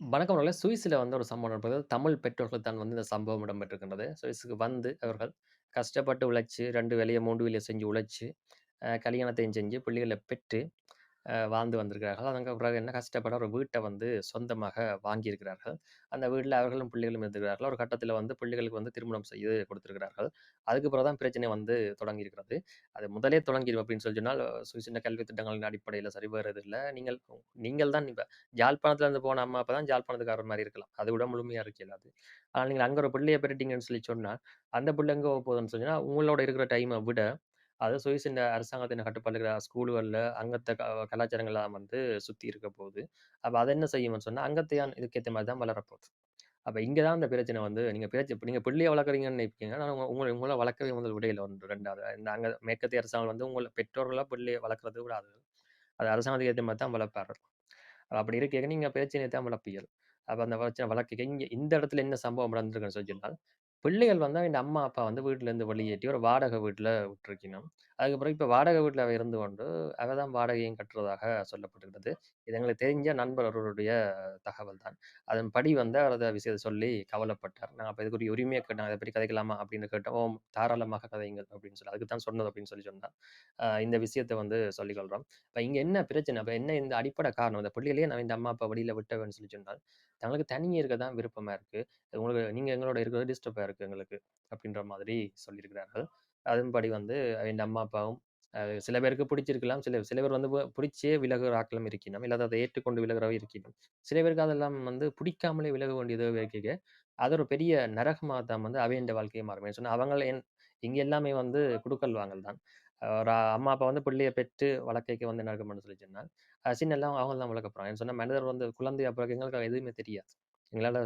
வணக்கம் அவர்களே. சுவிஸில் வந்து ஒரு சம்பவம் நடப்பது. தமிழ் பெற்றோர்கள் தான் வந்து இந்த சம்பவம் இடம்பெற்றிருக்கின்றது. சுவிஸுக்கு வந்து அவர்கள் கஷ்டப்பட்டு உழைச்சு 2 வேலையோ, 3 வேலையோ செஞ்சு உழைச்சு, கல்யாணத்தையும் செஞ்சு பிள்ளைகளை பெற்று வாழ்ந்து வந்திருக்கிறார்கள். அதற்கு பிறகு என்ன கஷ்டப்பட ஒரு வீட்டை வந்து சொந்தமாக வாங்கியிருக்கிறார்கள். அந்த வீட்டில் அவர்களும் பிள்ளைகளும் இருந்திருக்கிறார்கள். ஒரு கட்டத்தில் வந்து பிள்ளைகளுக்கு வந்து திருமணம் செய்து கொடுத்திருக்கிறார்கள். அதுக்கு பிறகு தான் பிரச்சனை வந்து தொடங்கியிருக்கிறது. அது முதலே தொடங்கிடும் அப்படின்னு சொல்லி சொன்னால், சின்ன கல்வி திட்டங்களின் அடிப்படையில் சரி வருது இல்லை நீங்கள் நீங்கள் தான் இப்போ யாழ்ப்பாணத்துல இருந்து போன அம்மா, அப்போ தான் யாழ்ப்பாணத்துக்காரர் மாதிரி இருக்கலாம். அதை விட முழுமையாக இருக்க இயலாது. ஆனால் நீங்கள் அங்கே ஒரு பிள்ளையை பெற்றுட்டீங்கன்னு சொல்லி சொன்னால் அந்த பிள்ளைங்க போகுதுன்னு சொன்னால் உங்களோட இருக்கிற டைமை விட அது சுவிஸின் அரசாங்கத்தின் கட்டுப்பாடுகிற இருக்கிற ஸ்கூல்கள்ல அங்கத்த கலாச்சாரங்கள்லாம் வந்து சுத்தி இருக்க போகுது. அப்ப அதை என்ன செய்யும்னு சொன்னா, அங்கத்தையான் இதுக்கேற்ற மாதிரி தான் வளரப்போகுது. அப்ப இங்கே தான் அந்த பிரச்சனை வந்து நீங்க பிரச்சனை இப்போ நீங்க பிள்ளையை வளர்க்குறீங்கன்னு நினைப்பீங்க. ஆனால் உங்களை உங்கள வளர்க்கவே முதல் விடையில 1, 2வது. நாங்க மேற்கத்திய அரசாங்கம் வந்து உங்களை பெற்றோர்களாக பிள்ளையை வளர்க்கறது விடாது. அது அரசாங்கத்துக்கு ஏத்த மாதிரி தான் வளர்ப்பாரு அப்படி இருக்கீங்க நீங்க பிரச்சனையை தான் வளர்ப்பீர்கள். அப்ப அந்த பிரச்சனை வளர்க்க இங்க இந்த இடத்துல என்ன சம்பவம் நடந்திருக்குன்னு சொல்லி சொன்னால், பிள்ளைகள் வந்து அவன் அம்மா, அப்பா வந்து வீட்டிலேருந்து வெளியேற்றி ஒரு வாடகை வீட்டில் விட்டுருக்கணும். அதுக்கப்புறம் இப்போ வாடகை வீட்டில் அவ இருந்து கொண்டு, அவ தான் வாடகையும் கட்டுறதாக சொல்லப்பட்டுகிறது இது எங்களுக்கு தெரிஞ்ச நண்பர் ஒருவருடைய தகவல் தான். அதன்படி வந்து அவரது விஷயத்தை சொல்லி கவலைப்பட்டார். நான் அப்போ இதுக்குரிய உரிமையை கேட்டேன். அதை பற்றி கதைக்கலாமா?" அப்படின்னு கேட்டோம். ஓம் தாராளமாக கதைங்கள் அப்படின்னு சொல்லி. அதுக்கு தான் சொன்னது அப்படின்னு சொல்லி சொன்னால் இந்த விஷயத்தை வந்து சொல்லிக்கொள்கிறோம் இப்போ இங்கே இங்க என்ன பிரச்சனை? அப்போ என்ன இந்த அடிப்படை காரணம்? இந்த பிள்ளையிலேயே நான் இந்த அம்மா, அப்பா வெளியில் விட்டவேன்னு சொல்லி சொன்னால், தங்களுக்கு தனியே இருக்க தான் விருப்பமா இருக்கு. உங்களுக்கு நீங்க எங்களோட இருக்கிறது டிஸ்டர்பாக இருக்குது எங்களுக்கு. அப்படின்ற மாதிரி சொல்லியிருக்கிறார்கள். அதன்படி வந்து என் அம்மா, அப்பாவும் சில பேருக்கு பிடிச்சிருக்கலாம். சில சில பேர் வந்து பிடிச்சே விலகுற ஆக்கலாம் இருக்கணும் இல்லாத அதை ஏற்றுக்கொண்டு விலகுறவரும் இருக்கணும் சில பேருக்கு அதெல்லாம் வந்து பிடிக்காமலே விலக வேண்டியது இருக்கைக, அது ஒரு பெரிய நரகமாக தான் வந்து அவையண்ட வாழ்க்கையை மாறும். சொன்னால் அவங்கள என் இங்க எல்லாமே வந்து குடுக்கல் வாங்கல் தான். ஒரு அம்மா, அப்பா வந்து பிள்ளையை பெற்று வளர்க்கைக்கு வந்து என்ன இருக்கும்னு சொல்லி சொன்னால் அ சின்னல்லாம் அவங்க தான் வளர்க்க போறாங்க. சொன்னா மனிதர் வந்து குழந்தை அப்புறம் எங்களுக்கு எதுவுமே தெரியாது. எங்களால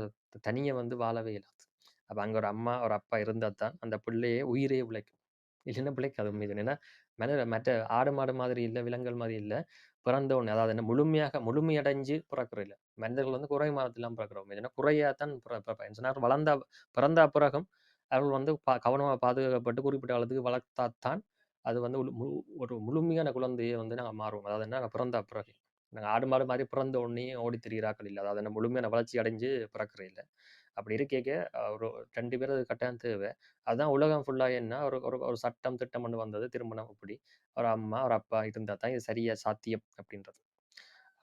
தனியை வந்து வாழவே இல்லாது அப்போ அங்கே ஒரு அம்மா, ஒரு அப்பா இருந்தால் தான் அந்த பிள்ளையே உயிரே உழைக்கும். இல்லைன்னா பிள்ளைக்கு அது உண்மை ஏன்னா மனித மற்ற ஆடு, மாடு மாதிரி இல்லை விலங்குகள் மாதிரி இல்லை பிறந்த ஒன்று அதாவது என்ன முழுமையாக முழுமையடைஞ்சு பிறக்கிறது இல்லை மனிதர்கள் வந்து குறை மாதத்திலாம் பிறக்கிறோம். ஏன்னா குறையா தான் பிற பிறப்பாங்க. சொன்னா வளர்ந்தா பிறந்தா பிறகும் அவர்கள் வந்து பா கவனமாக பாதுகாக்கப்பட்டு குறிப்பிட்ட அளவுக்கு வளர்த்தா தான், அது வந்து ஒரு மு ஒரு முழுமையான குழந்தையை வந்து நாங்கள் மாறுவோம். அதாவது என்ன பிறந்தா பிறகு. நாங்கள் ஆடு, மாடு மாதிரி பிறந்த உடனேயே ஓடி திரியிற இல்லை அதாவது என்ன முழுமையான வளர்ச்சி அடைஞ்சு பிறக்கிறது இல்லை அப்படி இருக்கேக்க ஒரு ரெண்டு பேர் அது கட்டாயம் தேவை. அதான் உலகம் ஃபுல்லா என்ன ஒரு ஒரு ஒரு சட்டம், திட்டம் ஒன்று வந்தது. திருமணம் அப்படி. ஒரு அம்மா, ஒரு அப்பா இருந்தால் தான் இது சரியா சாத்தியம் அப்படின்றது.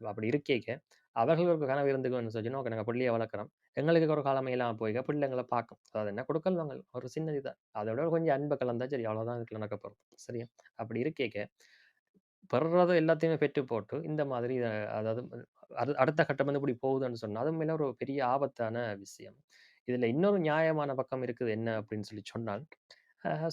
அப்படி இருக்கேக்க அவர்களுக்கு ஒரு கனவு இருந்துக்கணும்னு சொல்லி ஓகே நாங்க பிள்ளையை வளர்க்குறோம். எங்களுக்கு ஒரு காலம் இல்லாம போயிக்க பிள்ளை பார்க்கும். அதாவது என்ன கொடுக்கல் வாங்கல். ஒரு சின்ன இதுதான். அதை விட கொஞ்சம் அன்ப கலந்தா சரி அவ்வளோதான் இதுல நடக்க போகிறோம் சரியா? அப்படி இருக்கேக்க பெறுறது எல்லாத்தையுமே பெற்று போட்டு, இந்த மாதிரி அதாவது அது அடுத்த கட்டம் வந்து இப்படி போகுதுன்னு சொன்னா, அது உண்மையிலே ஒரு பெரிய ஆபத்தான விஷயம். இதுல இன்னொரு நியாயமான பக்கம் இருக்குது என்ன அப்படின்னு சொல்லி சொன்னால்,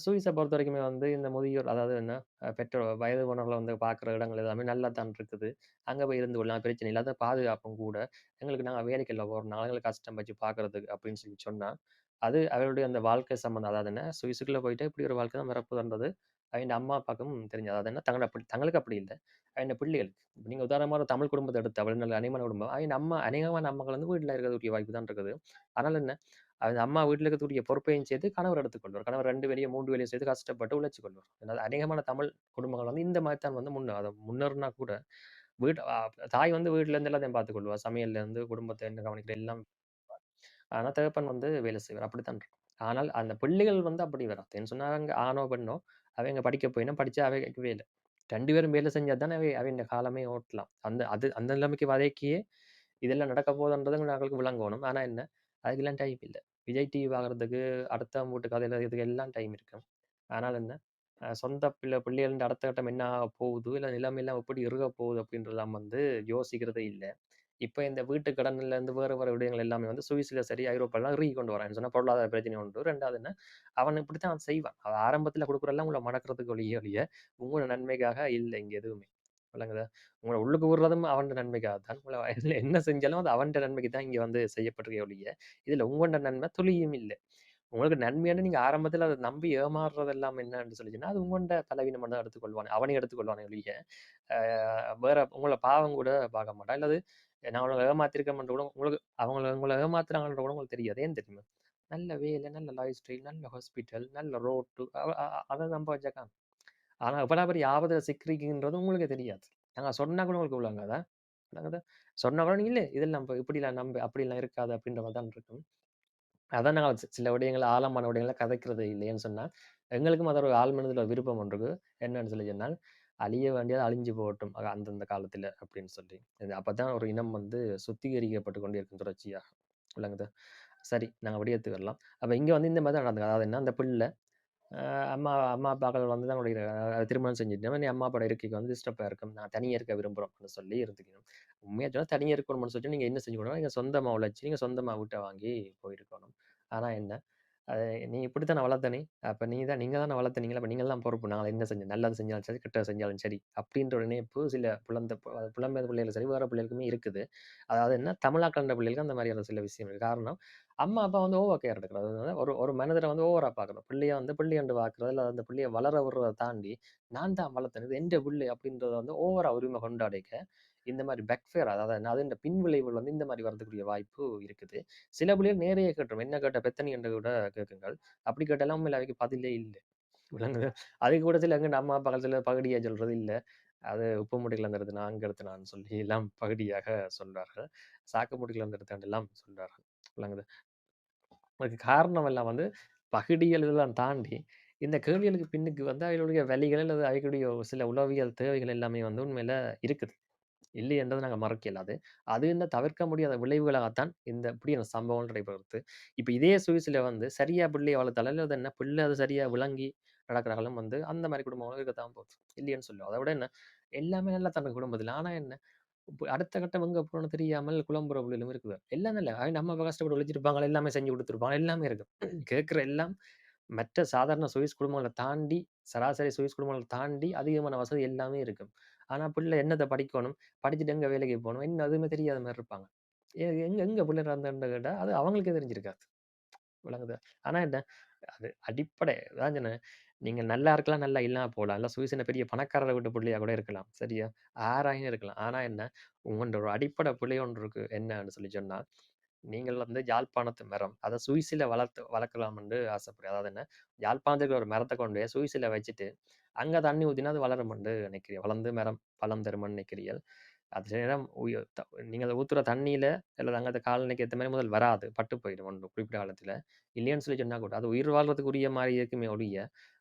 சூயிசை பொறுத்த வரைக்குமே வந்து இந்த முதியோர் அதாவது என்ன பெற்றோர் வயது போனவர்கள வந்து பார்க்குற இடங்கள் எல்லாமே நல்லா தான் இருக்குது. அங்கே போய் இருந்து கொள்ளலாம் பிரச்சனை இல்லாத பாதுகாப்பும் கூட. எங்களுக்கு நாங்கள் வேலைக்குல்ல போகிறோம் எங்களுக்கு கஷ்டம் வச்சு பார்க்குறதுக்கு அப்படின்னு சொல்லி சொன்னால் அது அவருடைய அந்த வாழ்க்கை சம்மந்தம் அதாவது என்ன சுவிசுக்குள்ளே போயிட்டு இப்படி ஒரு வாழ்க்கை தான் வரப்போதுன்றது அவிங்க அம்மா, பக்கமும் தெரிஞ்சது. அதாவது என்ன தங்க அப்படி தங்களுக்கு அப்படி இல்லை அவிங்க பிள்ளைகளுக்கு. இப்ப நீங்க உதாரணமா தமிழ் குடும்பத்தை எடுத்து எடுத்தா நல்ல அநேகமான குடும்பம். அவிங்க அம்மா அநேகமான அம்மாக்கள் வந்து வீட்டில் இருக்கக்கூடிய வாய்ப்பு தான் இருக்குது. அதனால என்ன, அந்த அம்மா வீட்டில் இருக்கக்கூடிய பொறுப்பையும் சேர்த்து கணவர் எடுத்துக்கொள்வார். கணவர் ரெண்டு வேலையும் மூன்று வேலையும் சேர்த்து கஷ்டப்பட்டு உழைச்சி கொள்வார். அதனால் அநேகமான தமிழ் குடும்பங்கள் வந்து இந்த மாதிரி தான் வந்து முன்ன அதை முன்னர்னா கூட, வீட் தாய் வந்து வீட்டிலேருந்து இருந்து எல்லாத்தையும் பார்த்துக்கொள்வா. சமையல்ல இருந்து என்ன கவனிக்கிற எல்லாம் ஆனால் தகப்பன் வந்து வேலை செய்வார். அப்படித்தான் இருக்கும். ஆனால் அந்த பிள்ளைகள் வந்து அப்படி வராது. என்ன சொன்னா அங்க ஆணோ, பெண்ணோ அவைங்க படிக்க போயினா படிச்சா அவைக்கு வேலை. 2 பேரும் வேலை செஞ்சால் தானே அவை அவைங்க காலமே ஓட்டலாம். அந்த அது அந்த நிலைமைக்கு வரைக்கியே இதெல்லாம் நடக்க போதுன்றது நாங்களுக்கு விளங்கணும் ஆனா என்ன, அதுக்கெல்லாம் டைம் இல்ல. விஜய் டிவி பார்க்குறதுக்கு, அடுத்த வீட்டு கதை எழுதுறதுக்கு எல்லாம் டைம் இருக்கும். ஆனால் என்ன, சொந்த பிள்ளை பிள்ளைகளின் அடுத்த கட்டம் என்ன ஆக போகுது, இல்ல நிலைமையெல்லாம் எப்படி இருக்க போகுது அப்படின்றதெல்லாம் வந்து யோசிக்கிறதே இல்ல. இப்ப இந்த வீட்டு கடன்ல இருந்து வேற வேற விடயங்கள் எல்லாமே வந்து சுவிஸ்ல சரி, ஐரோப்பாலாம் ரீ கொண்டு வரான். சொன்னா பொருளாதார பிரச்சனை உண்டு. ரெண்டாவது என்ன, அவன் இப்படித்தான் தான் செய்வான். அவன் ஆரம்பத்துல கொடுக்குறெல்லாம் உங்களை மடக்கிறதுக்கு ஒழிய ஒழிய, உங்களோட நன்மைக்காக இல்லை இங்க எதுவுமே. விளங்குதா? உங்களை உள்ளுக்கு விடுறதும் அவன் நன்மைக்காக தான். உங்கள இதுல என்ன செஞ்சாலும் அது அவன் நன்மைக்கு தான் இங்க வந்து செய்யப்பட்டிருக்க ஒழிய, இதுல உங்களோட நன்மை துளியும் இல்லை உங்களுக்கு நன்மையான நீங்க ஆரம்பத்துல அத நம்பி ஏமாறுறதெல்லாம் என்னன்னு சொல்லிச்சுன்னா அது உங்களோட பலவீனமா தான் எடுத்துக்கொள்வானே. அவனே எடுத்துக்கொள்வானே ஒழிய, வேற உங்களை பாவம் கூட பார்க்க மாட்டான். இல்லாது நான் உங்களை ஏமாத்திருக்கேன்ன்ற கூட உங்களுக்கு அவங்கள உங்களை ஏமாத்துறாங்கன்ற கூட உங்களுக்கு தெரியாது. ஏன் தெரியுமா? நல்ல வேலை, நல்ல லைஃப் ஸ்டைல், நல்ல ஹாஸ்பிட்டல், நல்ல ரோட்டு அதை அத நம்ப வச்சாக்கா. ஆனா எவ்வளோ பெரிய ஆபத்துல சிக்கிறீங்கன்றது உங்களுக்கு தெரியாது. நாங்க சொன்னா கூட உங்களுக்கு விளங்காதா? விளங்குதா? சொன்னா கூட நீங்க இல்ல இதெல்லாம் இப்ப இப்படிலாம் நம்ப அப்படிலாம் இருக்காது அப்படின்ற மாதிரி தான் இருக்கும். அதான் நாங்கள் சில விடயங்களை ஆழமான விடயங்களை கதைக்கிறது இல்லைன்னு சொன்னால் சொன்னா, எங்களுக்கும் அது ஒரு ஆழ் விருப்பம் ஒன்று என்னன்னு சொல்லி சொன்னால், "அழிய வேண்டியது அழிஞ்சு போகட்டும். அந்தந்த காலத்தில் அப்படின்னு சொல்லி. அப்போ தான் ஒரு இனம் வந்து சுத்திகரிக்கப்பட்டு கொண்டே இருக்கும் தொடர்ச்சியாக விளங்குதா? சரி, நாங்கள் விடயத்துக்கு வரலாம். அப்போ இங்கே வந்து இந்த மாதிரி தான் நடந்தது. அதாவது என்ன, அந்த பிள்ளை அம்மா அம்மா, அப்பாக்கள் வந்து தான் உடைய திருமணம் செஞ்சுட்டு, "நீ அம்மா, அப்பா இருக்கைக்கு வந்து டிஸ்டர்பாக இருக்கும். நான் தனியாக இருக்க விரும்புறோம்" அப்படின்னு சொல்லி இருந்துக்கணும். உண்மையாக சொன்னால் தனியாக இருக்கணும்னு சொல்லிட்டு நீங்கள் என்ன செஞ்சுக்கணும்னா, நீங்கள் சொந்தமாக உழைச்சி நீங்கள் சொந்தமாக வீட்டை வாங்கி போயிருக்கணும். ஆனால் என்ன, அது "நீ இப்படித்தான வளர்த்தனே அப்போ நீ தான் நீங்கள் தான் வளர்த்துனீங்களா, அப்போ நீங்கள் தான் பொறுப்பு. நாங்கள் என்ன செஞ்சோம், நல்லது செஞ்சாலும் சரி, கெட்டது செஞ்சாலும் சரி" அப்படின்ற ஒரு நினைப்பு சில புலந்த புலம்பெயர் பிள்ளைகள் சரி, வேறு பிள்ளைகளுக்குமே இருக்குது. அதாவது என்ன, தமிழாக்கள்ன்ற பிள்ளைகளுக்கு அந்த மாதிரியான சில விஷயம் காரணம், அம்மா, அப்பா வந்து ஓவர் கேர் எடுக்கிறது. ஒரு ஒரு மனிதர வந்து ஓவராக பார்க்கணும். பிள்ளையை வந்து பிள்ளையண்டு பார்க்குறது இல்லை அந்த பிள்ளையை வளர விடுறதை தாண்டி, "நான் தான் வளர்த்தனது இது பிள்ளை" அப்படின்றத வந்து ஓவராக உரிமை கொண்டாடிக்க, இந்த மாதிரி பேக்ஃபேர் அதாவது என்ன, இந்த பின் விளைவுகள் வந்து இந்த மாதிரி வரதுக்குரிய வாய்ப்பு இருக்குது. சில பிள்ளைகள் நேரையே கேட்டோம் "என்ன கேட்ட பெத்தனி" என்று கூட கேட்குங்கள். அப்படி கேட்டாலும் உண்மையில அவைக்கு பதிலே இல்லை. விளங்குதா? அதுக்கு கூட சில எங்கள் அம்மா, பக்கத்தில் பகுடியாக சொல்கிறது சொல்றது, "இல்ல, அது உப்பு மூட்டையிலருந்து எடுத்தேனா, அங்க நான் சொல்லி எல்லாம் பகுடியாக சொல்கிறார்கள் சாக்கு மூட்டையிலருந்து எல்லாம் சொல்கிறார்கள் விளங்குது. அதுக்கு காரணம் எல்லாம் வந்து பகிடியல் இதெல்லாம் தாண்டி, இந்த கேள்விகளுக்கு பின்னுக்கு வந்து அவர்களுடைய வழிகள் அல்லது அவர்களுடைய சில உளவியல் தேவைகள் எல்லாமே வந்து உண்மையில இருக்குது. இல்லை என்றதை நாங்க மறக்க இயலாது. அது இந்த தவிர்க்க முடியாத விளைவுகளாகத்தான் இந்த இப்படியான சம்பவங்கள் நடைபெறுது. இப்ப இதே சுவிஸ்ல வந்து சரியா பிள்ளை வளர்த்தாலும் தலையில் என்ன பிள்ளை அது சரியா விளங்கி நடக்கிறார்களும் வந்து அந்த மாதிரி குடும்பங்களும் இருக்கத்தான் போகுது. இல்லைன்னு சொல்லுவோம் அதை விட என்ன, எல்லாமே நல்லா தனக்கு குடும்பத்தில் ஆனால் ஆனா என்ன, அடுத்த கட்டம் எங்கே போகணும்னு தெரியாமல் குழம்புற பிள்ளைகளும் இருக்குது. எல்லாம் நல்ல அவிங்க கஷ்டப்பட்டு உழைச்சிருப்பாங்க. எல்லாமே செஞ்சு கொடுத்துருப்பாங்க எல்லாமே இருக்கும் கேட்குற எல்லாம் மற்ற சாதாரண சுவிஸ் குடும்பங்களை தாண்டி, சராசரி சுவிஸ் குடும்பங்களை தாண்டி அதிகமான வசதி எல்லாமே இருக்கும். ஆனா பிள்ளை என்னத்த படிக்கணும், படிச்சுட்டு எங்க வேலைக்கு போகணும் என்ன அதுவுமே தெரியாத மாதிரி இருப்பாங்க. எங்கே எங்க எங்க பிள்ளை நடந்ததுன்னு கேட்டால் அது அவங்களுக்கே தெரிஞ்சிருக்காது. விளங்குது ஆனா என்ன, அது அடிப்படை அதான் சொன்னேன். நீங்க நல்லா இருக்கலாம், நல்லா இல்லாமல் போகலாம் இல்லை சுயசின பெரிய பணக்காரர் விட்டு பிள்ளையா கூட இருக்கலாம். சரியா? ஆராயும் இருக்கலாம். ஆனா என்ன, உங்களோட ஒரு அடிப்படை பிழை ஒன்று இருக்கு. என்னன்னு சொல்லி சொன்னா, நீங்கள் வந்து யாழ்ப்பாணத்து மரம், அதை சுவிஸ்ல வளர்த்து வளர்க்கலாம் என்று ஆசைப்படுறேன். அதாவது என்ன, யாழ்ப்பாணத்துல ஒரு மரத்தை கொண்டு போய் வச்சுட்டு, அங்கே தண்ணி ஊற்றினா அது வளருமென்று நினைக்கிறீர்கள். வளர்ந்து மரம் பழம் தரும்ன்னு நினைக்கிறீர்கள். அது நேரம் நீங்கள் த நீங்க அத ஊத்துற தண்ணீல அல்லது அங்க காலநிலைக்கு ஏற்ற மாதிரி முதல் வராது. பட்டு போயிடும் ஒன்று குறிப்பிட்ட காலத்தில் இல்லைன்னு சொல்லி சொன்னா கூட, அது உயிர் வாழ்றதுக்குரிய மாதிரி இருக்குமே ஒழிய,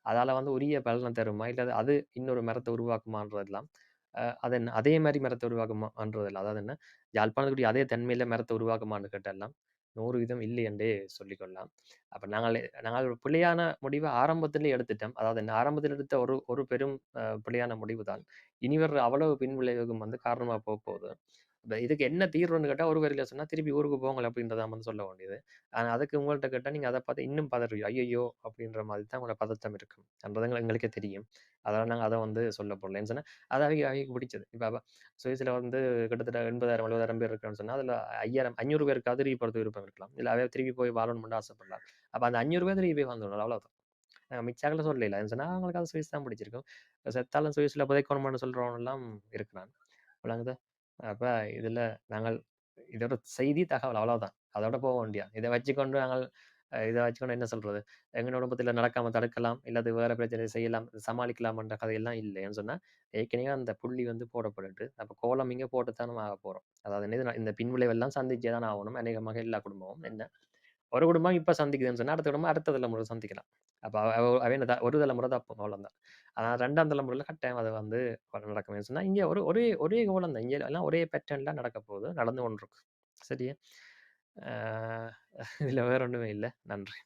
அதால வந்து உரிய பலனை தருமா, இல்லை அது இன்னொரு மரத்தை உருவாக்குமான்றதெல்லாம், அ அது அதே மாரி மரத்த உருவாக்குமான்றதில்ல. அதாவது என்ன, யாழ்ப்பாணத்துக்குரிய அதே தன்மையில மரத்த உருவாக்குமான்னு கேட்டால்லாம், 100% இல்லை என்றே சொல்லிக்கொள்ளலாம். அப்ப நாங்கள் நாங்கள் ஒரு பிள்ளையான முடிவை ஆரம்பத்தில் எடுத்துட்டோம். அதாவது என்ன, ஆரம்பத்தில் எடுத்த ஒரு ஒரு பெரும் பிள்ளையான முடிவு தான். இனி வர்ற அவ்வளவு பின்விளைவுக்கும் வந்து காரணமா போகுது இப்போ இதுக்கு என்ன தீர்வுன்னு கேட்டால் ஒரு வரையில் சொன்னால் "திருப்பி ஊருக்கு போங்கள்" அப்படின்றத வந்து சொல்ல வேண்டியது. ஆனா அதுக்கு உங்கள்கிட்ட கேட்டா, நீங்க அதை பார்த்து இன்னும் பதறியோ ஐயோ அப்படின்ற மாதிரி தான் உங்களோட பதட்டம் இருக்கும். என்றது எங்களுக்கே தெரியும். அதனால நாங்கள் அதை வந்து சொல்ல போடலன்னு சொன்னால் சொன்னா, அது அவங்க அவைங்களுக்கு பிடிச்சது. இப்போ அவ வந்து கிட்டத்தட்ட 80,000 70,000 பேர் இருக்கான்னு சொன்னா, அதுல 5000 500 பேருக்காவது திருப்பி போறதுக்கு விருப்பம் இருக்கலாம். இல்லை அவைய திருப்பி போய் வாழணும்னு ஆசைப்படலாம். அப்ப அந்த 500 பேர் திருப்பி போய் வாழ்ந்துடணும். அவ்வளவுதான். நாங்க மிச்ச சொல்லல. ஏன்னு சொன்னா, அவங்களுக்கு அது சுவிஸ் தான் பிடிச்சிருக்கும். செத்தாலும் சுவிஸில் புதைக்கணுமான்னு சொல்கிறவனெல்லாம் இருக்கிறான். விளங்குதா? அப்ப இதுல நாங்கள் இதோட செய்தி, தகவல் அவ்வளவுதான். அதோட போக வேண்டியா இதை வச்சுக்கொண்டு நாங்கள் இதை வச்சுக்கொண்டு என்ன சொல்றது? எங்க குடும்பத்தில நடக்காம தடுக்கலாம். இல்லது வேற பிரச்சனை செய்யலாம், சமாளிக்கலாம்ன்ற கதையெல்லாம் இல்லைன்னு சொன்னால் சொன்னா, ஏற்கனவே அந்த புள்ளி வந்து போடப்பட்டுட்டு, அப்ப கோலம் இங்க ஆக போகிறோம் அதாவது இந்த பின்விளைவெல்லாம் சந்திச்சே தான் ஆகணும். அநேகமாக எல்லா குடும்பமும். என்ன, ஒரு குடும்பம் இப்போ சந்திக்குதுன்னு சொன்னால் அடுத்த குடும்பம் அடுத்த தலைமுறை சந்திக்கலாம். அப்போ அவ ஒரு தலைமுறை தப்பும் அவ்வளோதான் ஆனா 2ஆம் தலைமுறையில கட்டாயம் அது வந்து நடக்குமேன்னு சொன்னால் இங்கே ஒரு ஒரே ஒரே கோலம் தான். இங்கே எல்லாம் ஒரே பேட்டர்ன்லாம் நடக்க போகுது. நடந்து கொண்டிருக்கு. சரியா? இதில் வேற ஒன்றுமே இல்லை நன்றி.